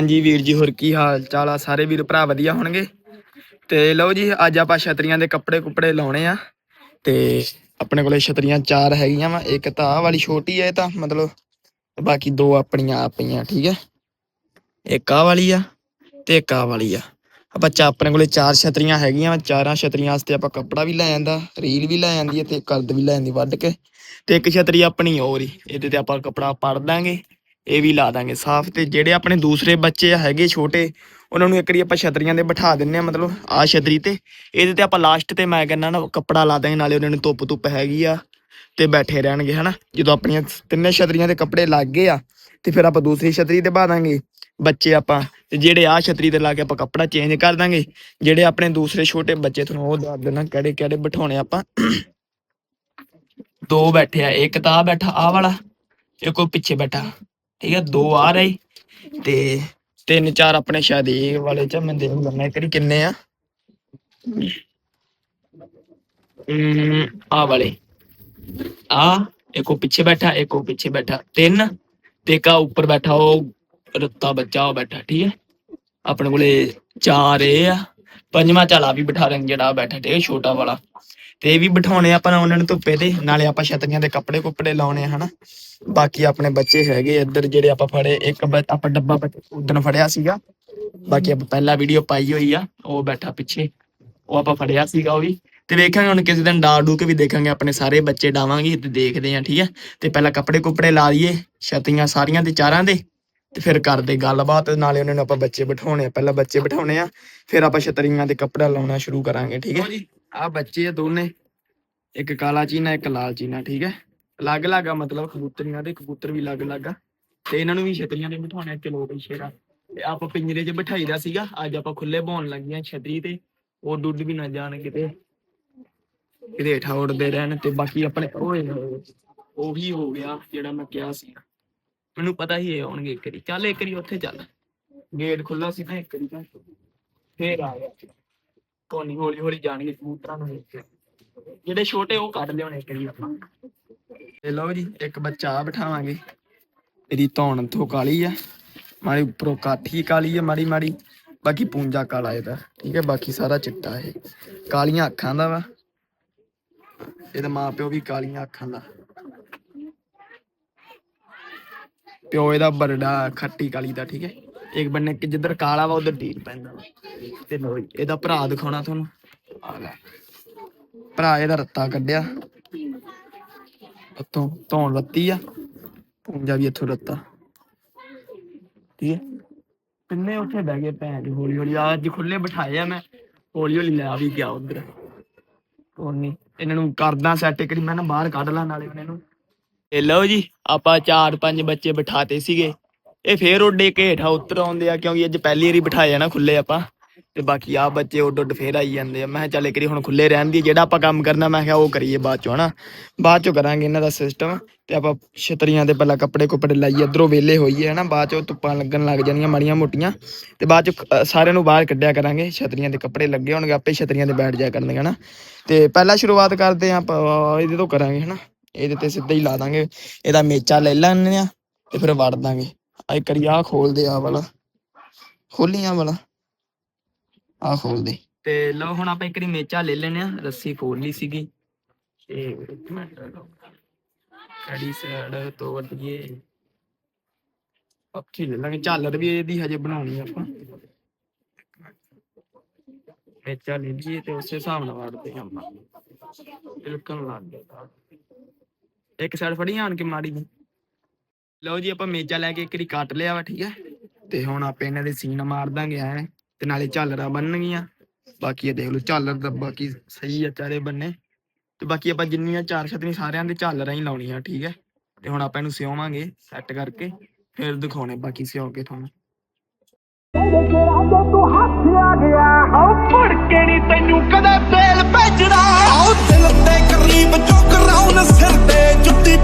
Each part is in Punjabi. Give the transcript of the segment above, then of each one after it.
ਹਾਂਜੀ ਵੀਰ ਜੀ, ਹੋਰ ਕੀ ਹਾਲ ਚਾਲ ਆ? ਸਾਰੇ ਵੀਰ ਭਰਾ ਵਧੀਆ ਹੋਣਗੇ? ਤੇ ਲਓ ਜੀ, ਅੱਜ ਆਪਾਂ ਛਤਰੀਆਂ ਦੇ ਕੱਪੜੇ ਕੁਪੜੇ ਲਾਉਣੇ ਆ। ਤੇ ਆਪਣੇ ਕੋਲੇ ਛਤਰੀਆਂ ਚਾਰ ਹੈਗੀਆਂ ਵਾ, ਇੱਕ ਤਾਂ ਆਹ ਵਾਲੀ ਛੋਟੀ ਹੈ ਤਾਂ ਮਤਲਬ ਬਾਕੀ ਦੋ ਆਪਣੀਆਂ ਆ ਪਈਆਂ, ਠੀਕ ਹੈ ਇੱਕ ਆਹ ਵਾਲੀ ਆ ਤੇ ਇੱਕ ਆਹ ਵਾਲੀ ਆ। ਆਪਾਂ ਚਾ ਆਪਣੇ ਕੋਲੇ ਚਾਰ ਛਤਰੀਆਂ ਹੈਗੀਆਂ ਵਾ, ਚਾਰਾਂ ਛਤਰੀਆਂ ਵਾਸਤੇ ਆਪਾਂ ਕੱਪੜਾ ਵੀ ਲੈ ਜਾਂਦਾ ਰੀਲ ਵੀ ਲੈ ਜਾਂਦੀ ਹੈ ਤੇ ਕਰਦ ਵੀ ਲੈ ਜਾਂਦੀ ਵੱਢ ਕੇ। ਤੇ ਇੱਕ ਛਤਰੀ ਆਪਣੀ ਹੋਰ ਹੀ। ਇਹਦੇ ਤੇ ਆਪਾਂ ਕੱਪੜਾ ਪੜ ਦਾਂਗੇ। ਇਹ ਵੀ ਲਾ ਦਾਂਗੇ ਸਾਫ਼ ਤੇ ਜਿਹੜੇ ਆਪਣੇ ਦੂਸਰੇ ਬੱਚੇ ਹੈਗੇ ਛੋਟੇ, ਉਹਨਾਂ ਨੂੰ ਇੱਕ ਵਾਰੀ ਆਪਾਂ ਛਤਰੀਆਂ ਦੇ ਬਿਠਾ ਦਿੰਨੇ ਆ ਮਤਲਬ ਆ ਛਤਰੀ ਤੇ। ਇਹਦੇ ਤੇ ਆਪਾਂ ਲਾਸਟ ਤੇ ਮੈਂ ਕਹਿੰਦਾ ਨਾ, ਕੱਪੜਾ ਲਾ ਦਾਂਗੇ, ਨਾਲੇ ਉਹਨਾਂ ਨੂੰ ਧੁੱਪ ਧੁੱਪ ਹੈਗੀ ਆ ਤੇ ਬੈਠੇ ਰਹਿਣਗੇ, ਹਨਾ? ਜਦੋਂ ਆਪਣੀਆਂ ਤਿੰਨੇ ਛਤਰੀਆਂ ਦੇ ਕੱਪੜੇ ਲੱਗ ਗਏ ਆ, ਤੇ ਫਿਰ ਆਪਾਂ ਦੂਸਰੀ ਛਤਰੀ ਤੇ ਪਾ ਦਾਂਗੇ ਬੱਚੇ ਆਪਾਂ। ਤੇ ਜਿਹੜੇ ਆ ਛਤਰੀ ਤੇ ਲਾ ਕੇ ਆਪਾਂ ਕੱਪੜਾ ਚੇਂਜ ਕਰ ਦਾਂਗੇ, ਜਿਹੜੇ ਆਪਣੇ ਦੂਸਰੇ ਛੋਟੇ ਬੱਚੇ ਤੁਹਾਨੂੰ ਉਹ ਦੱਸ ਦੇਣਾ ਕਿਹੜੇ ਕਿਹੜੇ ਬਿਠਾਉਣੇ ਆਪਾਂ। ਦੋ ਬੈਠੇ ਆ, ਇੱਕ ਤਾਂ ਆ ਬੈਠਾ ਆ ਵਾਲਾ, ਇੱਕ ਉਹ ਪਿੱਛੇ ਬੈਠਾ। ਠੀਕ ਹੈ ਦੋ ਆ ਰਹੇ ਤੇ ਤਿੰਨ ਚਾਰ ਆਪਣੇ ਸ਼ਾਇਦ ਇਹ ਵਾਲੇ ਚ ਮੈਂ ਦੇਖ ਲੈਣਾ ਕਰੀ ਕਿੰਨੇ ਆ? ਆ ਵਾਲੇ। ਆ ਇੱਕ ਪਿੱਛੇ ਬੈਠਾ, ਇੱਕੋ ਪਿੱਛੇ ਬੈਠਾ। ਤਿੰਨ, ਤੇ ਇੱਕ ਉੱਪਰ ਬੈਠਾ, ਉਹ ਰੱਤਾ ਬੱਚਾ, ਉਹ ਬੈਠਾ, ਠੀਕ ਹੈ ਆਪਣੇ ਕੋਲੇ ਚਾਰ ਇਹ ਆ। ਪੰਜਵਾਂ ਚਾਲਾ ਵੀ ਬਿਠਾ ਦਾਂਗੇ ਜਿਹੜਾ ਬੈਠਾ, ਠੀਕ ਹੈ ਛੋਟਾ ਵਾਲਾ। ਤੇ ਵੀ ਬਿਠਾਉਣੇ ਆਪਾਂ ਉਹਨਾਂ ਨੂੰ ਧੁੱਪੇ ਤੇ, ਨਾਲੇ ਆਪਾਂ ਛਤਰੀਆਂ ਦੇ ਕੱਪੜੇ ਕੁੱਪੜੇ ਲਾਉਣੇ ਆ, ਹਨਾ? ਬਾਕੀ ਆਪਣੇ ਬੱਚੇ ਹੈਗੇ ਇੱਧਰ ਜਿਹੜੇ ਆਪਾਂ ਫੜੇ, ਇੱਕ ਆਪਾਂ ਡੱਬਾ ਉਦੋਂ ਫੜਿਆ ਸੀਗਾ। ਬਾਕੀ ਆਪਾਂ ਪਹਿਲਾ ਵੀਡੀਓ ਪਾਈ ਹੋਈ ਆ, ਉਹ ਬੈਠਾ ਪਿੱਛੇ, ਉਹ ਆਪਾਂ ਫੜਿਆ ਸੀਗਾ ਉਹ ਵੀ। ਤੇ ਵੇਖਾਂਗੇ ਹੁਣ ਕਿਸੇ ਦਿਨ ਡਾ ਡੂ ਕੇ ਵੀ ਦੇਖਾਂਗੇ, ਆਪਣੇ ਸਾਰੇ ਬੱਚੇ ਡਾਵਾਂਗੇ ਤੇ ਦੇਖਦੇ ਆਂ, ਠੀਕ ਆ? ਤੇ ਪਹਿਲਾਂ ਕੱਪੜੇ ਕੁੱਪੜੇ ਲਾ ਲਈਏ ਛਤਰੀਆਂ ਸਾਰੀਆਂ ਤੇ ਚਾਰਾਂ ਦੇ, ਤੇ ਫਿਰ ਕਰਦੇ ਗੱਲਬਾਤ, ਨਾਲੇ ਉਹਨਾਂ ਨੂੰ ਆਪਾਂ ਬੱਚੇ ਬਿਠਾਉਣੇ ਆ, ਪਹਿਲਾਂ ਬੱਚੇ ਬਿਠਾਉਣੇ ਆ, ਫਿਰ ਆਪਾਂ ਛਤਰੀਆਂ ਦੇ ਕੱਪੜਾ ਲਾਉਣਾ ਸ਼ੁਰੂ ਕਰਾਂਗੇ, ਠੀਕ ਹੈ ਆ ਬੱਚੇ ਆ ਦੋਨੇ। ਇੱਕ ਕਾਲਾ ਚੀਨਾ, ਇੱਕ ਲਾਲ ਚੀਨਾ, ਠੀਕ ਹੈ? ਅਲੱਗ ਅਲੱਗ ਆ ਮਤਲਬ ਕਬੂਤਰੀਆਂ ਦੇ, ਕਬੂਤਰ ਵੀ ਅਲੱਗ ਅਲੱਗ ਆ। ਤੇ ਇਹਨਾਂ ਨੂੰ ਵੀ ਛਤਰੀਆਂ ਦੇ ਬਿਠਾਉਣੇ ਚਲੋ ਬਈ ਸ਼ੇਰਾ ਤੇ ਆਪਾਂ ਪਿੰਜਰੇ 'ਚ ਬਿਠਾਈਦਾ ਸੀਗਾ, ਅੱਜ ਆਪਾਂ ਖੁੱਲੇ ਬਹਾਉਣ ਲੱਗੀਆਂ ਛਤਰੀ ਤੇ। ਉਹ ਦੁੱਧ ਵੀ ਨਾ ਜਾਣ ਕਿਤੇ। ਕਿਤੇ ਹੇਠਾਂ ਉੱਡਦੇ ਰਹਿਣ ਤੇ ਬਾਕੀ ਆਪਣੇ ਓਏ ਹੋਏ। ਹੋ ਗਿਆ ਜਿਹੜਾ ਮੈਂ ਕਿਹਾ ਸੀ। ਮੈਨੂੰ ਪਤਾ ਹੀ ਇਹ ਆਉਣਗੇ ਇੱਕ ਵਾਰੀ। ਚੱਲ ਇੱਕ ਵਾਰੀ ਉੱਥੇ ਚੱਲ। ਗੇਟ ਖੁੱਲਾ ਸੀ ਨਾ, ਇੱਕ ਵਾਰੀ ਤਾਂ ਫੇਰ ਆ ਗਿਆ। ਕੋਨੀ ਹੌਲੀ ਹੌਲੀ ਜਾਣਗੇ ਕਬੂਤਰਾਂ ਨੂੰ ਵੇਖ ਕੇ। ਜਿਹੜੇ ਛੋਟੇ ਉਹ ਕੱਢ ਲਿਆਉਣੇ ਇੱਕ ਵਾਰੀ ਆਪਾਂ। ਤੇ ਲਓ ਜੀ, ਇੱਕ ਬੱਚਾ ਆ ਬਿਠਾਵਾਂਗੇ। ਇਹਦੀ ਧੌਣ ਤੋਂ ਕਾਲੀ ਆ, ਮਾੜੀ ਉੱਪਰੋਂ ਕਾਠੀ ਕਾਲੀ ਆ, ਮਾੜੀ ਮਾੜੀ। ਬਾਕੀ ਪੂੰਜਾ ਕਾਲਾ ਇਹਦਾ, ਠੀਕ ਹੈ ਬਾਕੀ ਸਾਰਾ ਚਿੱਟਾ ਇਹ। ਕਾਲੀਆਂ ਅੱਖਾਂ ਦਾ ਵਾ। ਇਹਦਾ ਮਾਂ ਪਿਓ ਵੀ ਕਾਲੀਆਂ ਅੱਖਾਂ ਦਾ। ਪਿਓ ਇਹਦਾ ਬਰੜਾ ਖੱਟੀ ਕਾਲੀ ਦਾ, ਠੀਕ ਹੈ ਇੱਕ ਬੰਨੇ ਕਿ ਜਿੱਧਰ ਕਾਲਾ ਵਾ ਉਧਰ ਢੀਲ ਪੈਂਦਾ ਵਾ। ਤੇ ਜੀ, ਇਹਦਾ ਭਰਾ ਦਿਖਾਉਣਾ ਤੁਹਾਨੂੰ। ਆ ਲੈ। ਭਰਾ ਇਹਦਾ ਰੱਤਾ ਕੱਢਿਆ। ਉੱਤੋਂ ਧੌਣ ਰੱਤੀ ਆ। ਪੂੰਜਾ ਵੀ ਇੱਥੋਂ ਰੱਤਾ। ਠੀਕ ਹੈ ਤਿੰਨੇ ਉੱਥੇ ਬਹਿ ਗਏ ਭੈਣ ਜੀ ਹੌਲੀ ਹੌਲੀ। ਆ ਅੱਜ ਖੁੱਲੇ ਬਿਠਾਏ ਆ ਮੈਂ। ਹੌਲੀ ਹੌਲੀ ਲੈ ਵੀ ਗਿਆ ਉਧਰ। ਕੋਈ ਨਹੀਂ ਇਹਨਾਂ ਨੂੰ ਕਰਦਾ ਸੈੱਟ ਕਰੀ ਮੈਂ ਨਾ ਬਾਹਰ ਕੱਢ ਲਾਂ ਨਾਲੇ ਉਹਨਾਂ ਨੂੰ। ਇਹ ਲਓ ਜੀ ਆਪਾਂ ਚਾਰ ਪੰਜ ਬੱਚੇ ਬਿਠਾਤੇ ਸੀਗੇ। ਇਹ ਫੇਰ ਉੱਡੇ ਕੇ ਹੇਠਾਂ ਉਤਰ ਆਉਂਦੇ ਆ, ਕਿਉਂਕਿ ਅੱਜ ਪਹਿਲੀ ਵਾਰੀ ਬਿਠਾਏ ਆ ਨਾ ਖੁੱਲੇ ਆਪਾਂ। ਤੇ ਬਾਕੀ ਆ ਬੱਚੇ ਉੱਡ ਉੱਡ ਫੇਰ ਆਈ ਜਾਂਦੇ ਆ। ਮੈਂ ਕਿਹਾ ਚੱਲ ਇੱਕ ਵਾਰੀ ਹੁਣ ਖੁੱਲੇ ਰਹਿਣ ਦੀ, ਜਿਹੜਾ ਆਪਾਂ ਕੰਮ ਕਰਨਾ, ਮੈਂ ਕਿਹਾ ਉਹ ਕਰੀਏ ਬਾਅਦ ਚੋਂ, ਹਨਾ? ਬਾਅਦ ਚੋਂ ਕਰਾਂਗੇ ਇਹਨਾਂ ਦਾ ਸਿਸਟਮ ਤੇ ਆਪਾਂ ਛਤਰੀਆਂ ਦੇ ਪਹਿਲਾਂ ਕੱਪੜੇ ਕੁਪੜੇ ਲਾਈਏ, ਇਧਰੋਂ ਵੇਲੇ ਹੋਈਏ, ਹਨਾ? ਬਾਅਦ ਚੋਂ ਧੁੱਪਾਂ ਲੱਗਣ ਲੱਗ ਜਾਣੀਆਂ ਮਾੜੀਆਂ ਮੋਟੀਆਂ। ਤੇ ਬਾਅਦ ਚ ਸਾਰਿਆਂ ਨੂੰ ਬਾਹਰ ਕੱਢਿਆ ਕਰਾਂਗੇ, ਛਤਰੀਆਂ ਦੇ ਕੱਪੜੇ ਲੱਗੇ ਹੋਣਗੇ, ਆਪੇ ਛਤਰੀਆਂ 'ਤੇ ਬੈਠ ਜਾਇਆ ਕਰਨਗੇ, ਹਨਾ? ਤੇ ਪਹਿਲਾਂ ਸ਼ੁਰੂਆਤ ਕਰਦੇ ਆਂ ਆਪਾਂ, ਇਹਦੇ ਤੋਂ ਕਰਾਂਗੇ, ਹਨਾ? ਇਹਦੇ ਤੇ ਸਿੱਧਾ ਹੀ ਲਾ ਦਾਂਗੇ, ਇਹਦਾ ਮੇਚਾ ਲੈ ਲੈਣੇ ਆ, ਤੇ ਫਿਰ ਵੜ ਦਾਂਗੇ। ਆ ਇੱਕ ਵਾਰੀ ਆਹ ਖੋਲਦੇ ਆ ਵਾਲਾ। ਖੋਲੀਆਂ ਵਾਲਾ। ਆ ਖੋਲ ਦੇ। ਤੇ ਲਓ ਹੁਣ ਆਪਾਂ ਇੱਕ ਵਾਰੀ ਮੇਚਾ ਲੈ ਲੈਨੇ ਆ ਰੱਸੀ ਖੋਲ ਲਈ ਸੀਗੀ। ਤੇ ਇੱਕ ਮਿੰਟ ਕੜੀ ਸਾਈਡ ਤੋਂ ਵੱਡੀਏ ਅੱਖੀ ਲੈ ਲਾਂਗੇ। ਝਾਲਰ ਵੀ ਇਹਦੀ ਹਜੇ ਬਣਾਉਣੀ ਆ ਆਪਾਂ। ਮੇਚਾ ਲੈ ਲਈਏ ਤੇ ਉਸੇ ਹਿਸਾਬ ਨਾਲ ਵੜਦੇ ਆਪਾਂ। ਬਿਲਕੁਲ ਲੱਗ ਗਿਆ ਇੱਕ ਸਾਈਡ ਫੜੀ ਆਣ ਕੇ ਮਾੜੀ ਜੀ। ਲਓ ਜੀ ਆਪਾਂ ਮੇਚਾ ਲੈ ਕੇ ਇੱਕ ਵਾਰੀ ਕੱਟ ਲਿਆ ਵਾ ਠੀਕ ਹੈ ਤੇ ਹੁਣ ਆਪੇ ਇਹਨਾਂ ਦੇ ਸੀਨ ਮਾਰ ਦਾਂਗੇ ਐ ਤੇ ਨਾਲੇ ਝਾਲਰਾਂ ਬੰਨਣਗੀਆਂ ਬਾਕੀ ਇਹ ਦੇਖ ਲਓ ਝਾਲਰ ਦਾ ਬਾਕੀ ਸਹੀ ਆ ਚਾਰੇ ਬੰਨੇ। ਤੇ ਬਾਕੀ ਆਪਾਂ ਜਿੰਨੀਆਂ ਚਾਰ ਛਤਰੀ ਸਾਰਿਆਂ ਦੇ ਝਾਲਰਾਂ ਹੀ ਲਾਉਣੀਆਂ ਠੀਕ ਹੈ ਤੇ ਹੁਣ ਆਪਾਂ ਇਹਨੂੰ ਸਿਉਵਾਂਗੇ ਸੈੱਟ ਕਰਕੇ ਫਿਰ ਦਿਖਾਉਣੇ ਬਾਕੀ ਸਿਉ ਕੇ ਤੁਹਾਨੂੰ। ਤੂੰ ਹੱਥ ਆ ਗਿਆ ਆਉ ਫੜ ਕੇ ਨੀ ਤੈਨੂੰ ਕਦੇ ਬੇਲ ਭੇਜਣਾ। ਆਓ ਦਿਲ ਤੇ ਕਰੀਬ ਜੋ ਕਰਾਉਨ ਸਿਰ ਤੇ ਜੁੱਤੀ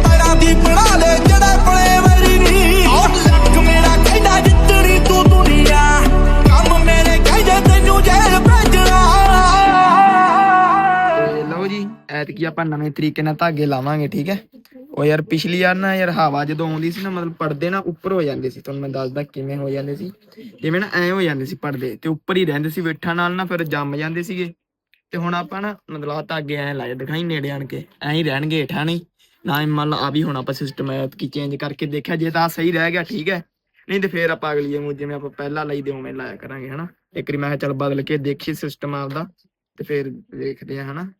ਆਪਾਂ ਨਵੇਂ ਤਰੀਕੇ ਨਾਲ ਧਾਗੇ ਲਾਵਾਂਗੇ, ਠੀਕ ਹੈ? ਉਹ ਯਾਰ ਪਿਛਲੀ ਵਾਰ ਨਾ ਯਾਰ ਹਵਾ ਜਦੋਂ ਆਉਂਦੀ ਸੀ ਨਾ, ਮਤਲਬ ਪਰਦੇ ਨਾ ਉੱਪਰ ਹੋ ਜਾਂਦੇ ਸੀ, ਤੁਹਾਨੂੰ ਮੈਂ ਦੱਸਦਾ ਕਿਵੇਂ ਹੋ ਜਾਂਦੇ ਸੀ। ਜਿਵੇਂ ਨਾ ਐ ਹੋ ਜਾਂਦੇ ਸੀ ਪਰਦੇ, ਤੇ ਉੱਪਰ ਹੀ ਰਹਿੰਦੇ ਸੀ ਵੇਠਾਂ ਨਾਲ ਨਾ ਫਿਰ ਜੰਮ ਜਾਂਦੇ ਸੀਗੇ। ਤੇ ਹੁਣ ਆਪਾਂ ਨਾ ਮਤਲਬ ਆ ਧਾਗੇ ਐ ਲਾਏ, ਦਿਖਾਈ ਨੇੜੇ ਆਣ ਕੇ, ਐਂ ਹੀ ਰਹਿਣਗੇ ਹੇਠਾਂ ਨਹੀਂ। ਨਾ ਮੰਨ ਲਾ ਆ ਵੀ ਹੁਣ ਆਪਾਂ ਸਿਸਟਮ ਐ ਕੀ ਚੇਂਜ ਕਰਕੇ ਦੇਖਿਆ ਜੇ ਤਾਂ ਸਹੀ ਰਹਿ ਗਿਆ, ਠੀਕ ਹੈ। ਨਹੀਂ ਤੇ ਫੇਰ ਆਪਾਂ ਅਗਲੀ ਨੂੰ ਜਿਵੇਂ ਆਪਾਂ ਪਹਿਲਾਂ ਲਈ ਦੇ ਉਵੇਂ ਲਾਇਆ ਕਰਾਂਗੇ, ਹਨਾ। ਇੱਕ ਵਾਰੀ ਮੈਂ ਕਿਹਾ ਚੱਲ ਬਦਲ ਕੇ ਦੇਖੀ ਸਿਸਟਮ ਆਪਦਾ, ਤੇ ਫੇਰ ਦੇਖਦੇ ਆ ਹਨਾ।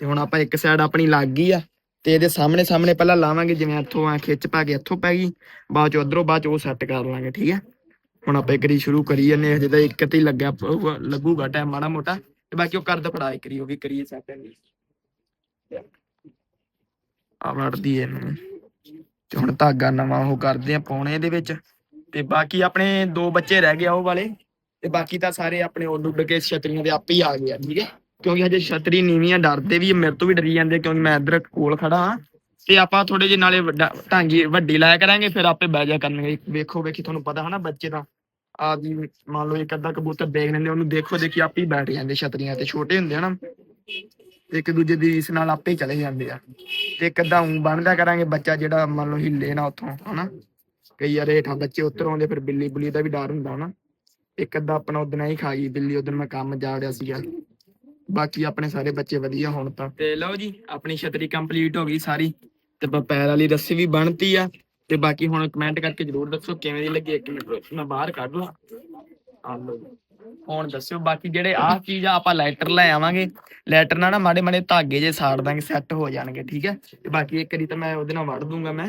ਤੇ ਹੁਣ ਆਪਾਂ ਇੱਕ ਸਾਈਡ ਆਪਣੀ ਲੱਗ ਗਈ ਆ, ਤੇ ਇਹਦੇ ਸਾਹਮਣੇ ਸਾਹਮਣੇ ਪਹਿਲਾਂ ਲਾਵਾਂਗੇ, ਜਿਵੇਂ ਇੱਥੋਂ ਆ ਖਿੱਚ ਪਾ ਕੇ ਇੱਥੋਂ ਪੈ ਗਈ, ਬਾਅਦ ਚ ਉਧਰੋਂ ਬਾਅਦ ਚ ਉਹ ਸੈੱਟ ਕਰ ਲਾਂਗੇ, ਠੀਕ ਹੈ ਹੁਣ ਆਪਾਂ ਇੱਕ ਸ਼ੁਰੂ ਕਰੀ ਜੰਨੇ ਹਜੇ ਤਾਂ ਇੱਕ ਤੇ ਲੱਗਿਆ ਲੱਗੂਗਾ ਟਾਈਮ ਮਾੜਾ ਮੋਟਾ, ਤੇ ਬਾਕੀ ਉਹ ਕਰਦ ਫੜਾ ਇੱਕ ਵਾਰੀ ਉਹ ਕਰੀਏ ਸੈੱਟ ਆ ਵੜਦੀ ਇਹਨੂੰ। ਤੇ ਹੁਣ ਧਾਗਾ ਨਵਾਂ ਉਹ ਕਰਦੇ ਆ ਪਾਉਣੇ ਇਹਦੇ ਵਿੱਚ, ਤੇ ਬਾਕੀ ਆਪਣੇ ਦੋ ਬੱਚੇ ਰਹਿ ਗਏ ਉਹ ਵਾਲੇ, ਤੇ ਬਾਕੀ ਤਾਂ ਸਾਰੇ ਆਪਣੇ ਉੱਡ ਉੱਡ ਕੇ ਛਤਰੀਆਂ ਦੇ ਆਪੇ ਹੀ ਆ ਗਏ ਆ, ਠੀਕ ਹੈ ਕਿਉਂਕਿ ਹਜੇ ਛਤਰੀ ਨੀਵੀਂ ਆ ਡਰਦੇ ਵੀ ਮੇਰੇ ਤੋਂ ਵੀ ਡਰੀ ਜਾਂਦੇ ਕਿਉਂਕਿ ਮੈਂ ਇੱਧਰ ਕੋਲ ਖੜਾ ਹਾਂ। ਤੇ ਆਪਾਂ ਥੋੜੇ ਜਿਹੇ ਨਾਲੇ ਢਾਂਗੀ ਵੱਡੀ ਲਾਇਆ ਕਰਾਂਗੇ, ਫਿਰ ਆਪੇ ਬਹਿ ਜਾ ਕਰਨਗੇ। ਵੇਖੋ, ਵੇਖੀ ਤੁਹਾਨੂੰ ਪਤਾ ਹਨਾ, ਬੱਚੇ ਦਾ ਆਦੀ ਮੰਨ ਲਓ ਇੱਕ ਅੱਧਾ ਕਬੂਤਰ ਦੇਖ ਲੈਂਦੇ, ਉਹਨੂੰ ਦੇਖੋ, ਦੇਖੀ ਆਪੇ ਹੀ ਬੈਠ ਜਾਂਦੇ ਛਤਰੀਆਂ ਤੇ, ਛੋਟੇ ਹੁੰਦੇ ਹਨਾ। ਇੱਕ ਦੂਜੇ ਦੀ ਇਸ ਨਾਲ ਆਪੇ ਚਲੇ ਜਾਂਦੇ ਆ। ਤੇ ਇੱਕ ਅੱਧਾ ਉਂ ਬਣਦਾ ਕਰਾਂਗੇ, ਬੱਚਾ ਜਿਹੜਾ ਮੰਨ ਲਓ ਹਿੱਲੇ ਨਾ ਉੱਥੋਂ, ਹਨਾ। ਕਈ ਵਾਰ ਹੇਠਾਂ ਬੱਚੇ ਉੱਤਰ ਆਉਂਦੇ, ਫਿਰ ਬਿੱਲੀ ਬੁੱਲੀ ਦਾ ਵੀ ਡਰ ਹੁੰਦਾ ਹਨਾ। ਇੱਕ ਅੱਧਾ ਆਪਣਾ ਉਦਣ ਹੀ ਖਾ ਗਈ, ਬਿੱਲੀ ਉਦੋਂ ਮੈਂ ਕੰਮ ਜਾ ਰਿਹਾ ਸੀਗਾ। ਬਾਕੀ ਆਪਣੇ ਸਾਰੇ ਬੱਚੇ ਵਧੀਆ ਹੁਣ ਤਾਂ। ਤੇ ਲਓ ਜੀ, ਆਪਣੀ ਛਤਰੀ ਕੰਪਲੀਟ ਹੋ ਗਈ ਸਾਰੀ। ਤੇ ਪੈਰ ਵਾਲੀ ਰੱਸੀ ਵੀ ਬਣਤੀ ਆ। ਤੇ ਬਾਕੀ ਹੁਣ ਕਮੈਂਟ ਕਰਕੇ ਜਰੂਰ ਦੱਸੋ ਕਿਵੇਂ ਦੀ ਲੱਗੀ, ਇੱਕ ਮਿੰਟ ਮੈਂ ਬਾਹਰ ਕੱਢ ਲਾਂ। ਆ ਲਓ ਜੀ। ਹੁਣ ਦੱਸਿਓ ਬਾਕੀ ਜਿਹੜੇ ਆਹ ਚੀਜ਼ ਆ, ਆਪਾਂ ਲੈਟਰ ਲੈ ਆਵਾਂਗੇ। ਲੈਟਰ ਨਾਲ ਨਾ ਮਾੜੇ ਮਾੜੇ ਧਾਗੇ ਜੇ ਸਾੜ ਦਾਂਗੇ ਸੈੱਟ ਹੋ ਜਾਣਗੇ, ਠੀਕ ਹੈ ਤੇ ਬਾਕੀ ਇੱਕ ਵਾਰੀ ਤਾਂ ਮੈਂ ਉਹਦੇ ਨਾਲ ਵੜ ਦੂੰਗਾ ਮੈਂ।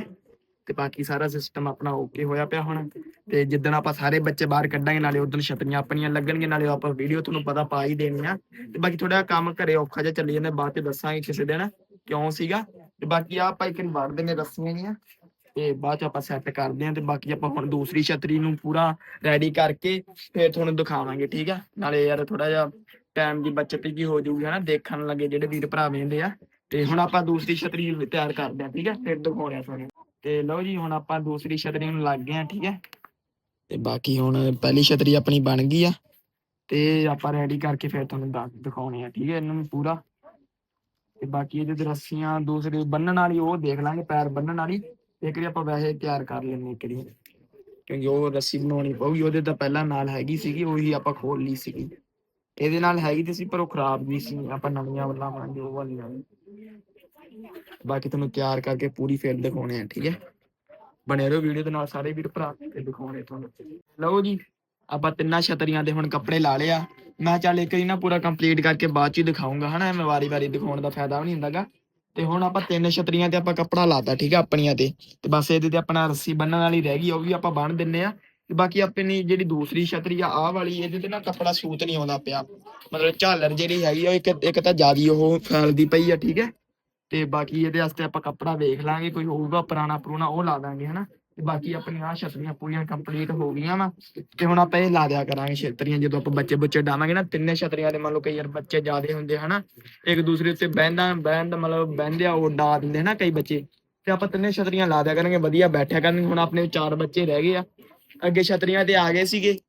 ਤੇ ਬਾਕੀ ਸਾਰਾ ਸਿਸਟਮ ਆਪਣਾ ਓਕੇ ਹੋਇਆ ਪਿਆ ਹੁਣ। ਤੇ ਜਿੱਦਣ ਆਪਾਂ ਸਾਰੇ ਬੱਚੇ ਬਾਹਰ ਕੱਢਾਂਗੇ, ਨਾਲੇ ਉਦੋਂ ਛਤਰੀਆਂ ਆਪਣੀਆਂ ਲੱਗਣਗੇ ਨਾਲੇ ਆਪਾਂ ਵੀਡੀਓ ਤੁਹਾਨੂੰ ਪਤਾ ਪਾ ਹੀ ਦੇਣੀ ਆ ਤੇ ਬਾਕੀ ਥੋੜਾ ਕੰਮ ਘਰੇ ਔਖਾ ਜਿਹਾ ਚੱਲੀ ਜਾਂਦਾ, ਬਾਅਦ ਚ ਦੱਸਾਂਗੇ ਕਿਸੇ ਦਿਨ ਕਿਉਂ ਸੀਗਾ। ਤੇ ਬਾਕੀ ਆ ਆਪਾਂ ਇੱਕ ਵਾਰੀ ਵੜਦੇ ਨੇ ਰੱਸੀਆਂ ਜੀਆਂ ਤੇ ਬਾਅਦ ਚ ਆਪਾਂ ਸੈੱਟ ਕਰਦੇ ਆਂ ਤੇ ਬਾਕੀ ਆਪਾਂ ਹੁਣ ਦੂਸਰੀ ਛਤਰੀ ਨੂੰ ਪੂਰਾ ਰੈਡੀ ਕਰਕੇ ਫੇਰ ਤੁਹਾਨੂੰ ਦਿਖਾਵਾਂਗੇ, ਠੀਕ ਆ। ਨਾਲੇ ਯਾਰ ਥੋੜਾ ਜਿਹਾ ਟਾਈਮ ਦੀ ਬਚਤ ਵੀ ਹੋ ਜਾਊਗੀ, ਹਨਾ। ਦੇਖਣ ਲੱਗੇ ਜਿਹੜੇ ਵੀਰ ਭਰਾ ਵੇਂਦੇ ਆ। ਤੇ ਹੁਣ ਆਪਾਂ ਦੂਸਰੀ ਛਤਰੀ ਤਿਆਰ ਕਰਦੇ ਆਂ ਠੀਕ ਆ। ਫਿਰ ਦਿਖਾਉਣੇ ਆ ਤੁਹਾਨੂੰ। ਤੇ ਲਓ ਜੀ ਹੁਣ ਆਪਾਂ ਦੂਸਰੀ ਛਤਰੀ ਨੂੰ ਲੱਗ ਗਏ ਆ ਠੀਕ ਹੈ। ਤੇ ਬਾਕੀ ਹੁਣ ਪਹਿਲੀ ਛਤਰੀ ਆਪਣੀ ਬਣ ਗਈ ਆ। ਤੇ ਆਪਾਂ ਰੈਡੀ ਕਰਕੇ ਫਿਰ ਤੁਹਾਨੂੰ ਦੱਸ ਦਿਖਾਉਣੇ ਆ ਠੀਕ ਹੈ ਇਹਨੂੰ ਵੀ ਪੂਰਾ। ਤੇ ਬਾਕੀ ਇਹਦੇ ਤੇ ਰੱਸੀਆਂ ਦੂਸਰੀ ਬੰਨਣ ਵਾਲੀ ਉਹ ਦੇਖ ਲਾਂਗੇ ਪੈਰ ਬੰਨਣ ਵਾਲੀ। ਇੱਕ ਵਾਰੀ ਆਪਾਂ ਵੈਸੇ ਤਿਆਰ ਕਰ ਲੈਣੇ ਇੱਕ ਵਾਰੀ। ਕਿਉਂਕਿ ਉਹ ਰੱਸੀ ਬਣਾਉਣੀ ਪਊਗੀ ਉਹਦੇ ਤਾਂ ਪਹਿਲਾਂ ਨਾਲ ਹੈਗੀ ਸੀਗੀ ਉਹੀ ਆਪਾਂ ਖੋਲ ਲਈ ਸੀਗੀ। ਇਹਦੇ ਨਾਲ ਹੈਗੀ ਤੇ ਸੀ ਪਰ ਉਹ ਖਰਾਬ ਵੀ ਸੀ। ਆਪਾਂ ਨਵੀਆਂ ਲਾਵਾਂਗੇ ਉਹ ਵਾਲੀਆਂ। ਬਾਕੀ ਤੁਹਾਨੂੰ ਤਿਆਰ ਕਰਕੇ ਪੂਰੀ ਫੇਰ ਦਿਖਾਉਣੇ ਆ, ਠੀਕ ਹੈ? ਬਣੇ ਰਹੋ ਵੀਡੀਓ ਦੇ ਨਾਲ, ਸਾਰੇ ਵੀਰ ਭਰਾ ਤੇ ਦਿਖਾਉਣੇ ਤੁਹਾਨੂੰ। ਲਓ ਜੀ, ਆਪਾਂ ਤਿੰਨਾਂ ਛਤਰੀਆਂ ਦੇ ਹੁਣ ਕੱਪੜੇ ਲਾ ਲਿਆ ਮੈਂ ਚੱਲ ਇੱਕ ਵਾਰੀ ਨਾ ਪੂਰਾ ਕੰਪਲੀਟ ਕਰਕੇ ਬਾਅਦ ਚ ਦਿਖਾਉਂਗਾ ਹਨਾ? ਐਵੇਂ ਵਾਰੀ-ਵਾਰੀ ਦਿਖਾਉਣ ਦਾ ਫਾਇਦਾ ਵੀ ਨਹੀਂ ਹੁੰਦਾਗਾ ਤੇ ਹੁਣ ਆਪਾਂ ਤਿੰਨ ਛਤਰੀਆਂ ਤੇ ਆਪਾਂ ਕੱਪੜਾ ਲਾਤਾ ਠੀਕ ਹੈ ਆਪਣੀਆਂ ਤੇ। ਤੇ ਬਸ ਇਹਦੇ ਤੇ ਆਪਣਾ ਰੱਸੀ ਬੰਨਣ ਵਾਲੀ ਰਹਿ ਗਈ, ਉਹ ਵੀ ਆਪਾਂ ਬੰਨ ਦਿੰਨੇ ਆ। ਤੇ ਬਾਕੀ ਆਪਣੀ ਜਿਹੜੀ ਦੂਸਰੀ ਛਤਰੀ ਆ, ਆਹ ਵਾਲੀ, ਇਹਦੇ ਤੇ ਨਾ ਕੱਪੜਾ ਸੂਤ ਨਹੀਂ ਆਉਂਦਾ ਪਿਆ। ਮਤਲਬ ਝਾਲਰ ਜਿਹੜੀ ਹੈਗੀ ਉਹ ਇੱਕ ਇੱਕ ਤਾਂ ਜਿਆਦੀ ਉਹ ਫੈਲਦੀ ਪਈ ਆ, ਠੀਕ ਹੈ? ਤੇ ਬਾਕੀ ਇਹਦੇ ਵਾਸਤੇ ਆਪਾਂ ਕੱਪੜਾ ਵੇਖ ਲਾਂਗੇ, ਕੋਈ ਹੋਊਗਾ ਪੁਰਾਣਾ ਪੁਰਾਣਾ ਉਹ ਲਾ ਦਾਂਗੇ, ਹਨਾ? ਤੇ ਬਾਕੀ ਆਪਣੀਆਂ ਆਹ ਛਤਰੀਆਂ ਪੂਰੀਆਂ ਕੰਪਲੀਟ ਹੋ ਗਈਆਂ ਵਾ। ਤੇ ਹੁਣ ਆਪਾਂ ਇਹ ਲਾ ਦਿਆ ਕਰਾਂਗੇ ਛਤਰੀਆਂ, ਜਦੋਂ ਆਪਾਂ ਬੱਚੇ ਬੁੱਚੇ ਡਾਵਾਂਗੇ ਨਾ, ਤਿੰਨੇ ਛਤਰੀਆਂ ਦੇ ਮੰਨ ਲਓ ਕਈ ਵਾਰ ਬੱਚੇ ਜ਼ਿਆਦੇ ਹੁੰਦੇ, ਹਨਾ? ਇੱਕ ਦੂਸਰੇ ਉੱਤੇ ਬਹਿੰਦਾ ਬਹਿਣ ਮਤਲਬ ਬਹਿੰਦੇ ਆ, ਉਹ ਡਾ ਦਿੰਦੇ, ਹਨਾ, ਕਈ ਬੱਚੇ। ਤੇ ਆਪਾਂ ਤਿੰਨੇ ਛਤਰੀਆਂ ਲਾ ਦਿਆ ਕਰਾਂਗੇ, ਵਧੀਆ ਬੈਠਿਆ ਕਰਨਗੇ ਹੁਣ ਆਪਣੇ ਚਾਰ ਬੱਚੇ ਰਹਿ ਗਏ ਆ। ਅੱਗੇ ਛਤਰੀਆਂ ਤੇ ਆ ਗਏ ਸੀਗੇ।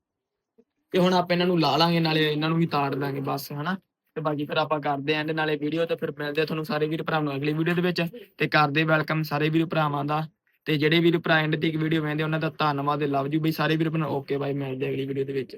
ਤੇ ਹੁਣ ਆਪਾਂ ਇਹਨਾਂ ਨੂੰ ਲਾ ਲਾਂਗੇ, ਨਾਲੇ ਇਹਨਾਂ ਨੂੰ ਵੀ ਤਾੜ ਦਾਂਗੇ ਬਸ, ਹਨਾ? ਤੇ ਬਾਕੀ ਫਿਰ ਆਪਾਂ ਕਰਦੇ ਆਂ ਨਾਲੇ ਵੀਡੀਓ ਤੇ ਫਿਰ ਮਿਲਦੇ ਆ ਤੁਹਾਨੂੰ ਸਾਰੇ ਵੀਰ ਭਰਾਵਾਂ ਨੂੰ ਅਗਲੀ ਵੀਡੀਓ ਦੇ ਵਿੱਚ। ਤੇ ਕਰਦੇ ਵੈਲਕਮ ਸਾਰੇ ਵੀਰ ਭਰਾਵਾਂ ਦਾ। ਤੇ ਜਿਹੜੇ ਵੀਰ ਭਰਾ ਐਂਡ ਤੱਕ ਵੀਡੀਓ ਵੇਖਦੇ ਉਹਨਾਂ ਦਾ ਧੰਨਵਾਦ ਲਵ ਯੂ ਬਈ ਸਾਰੇ ਵੀਰ ਭਰਾ। ਓਕੇ ਬਾਈ, ਮਿਲਦੇ ਅਗਲੀ ਵੀਡੀਓ ਦੇ ਵਿੱਚ।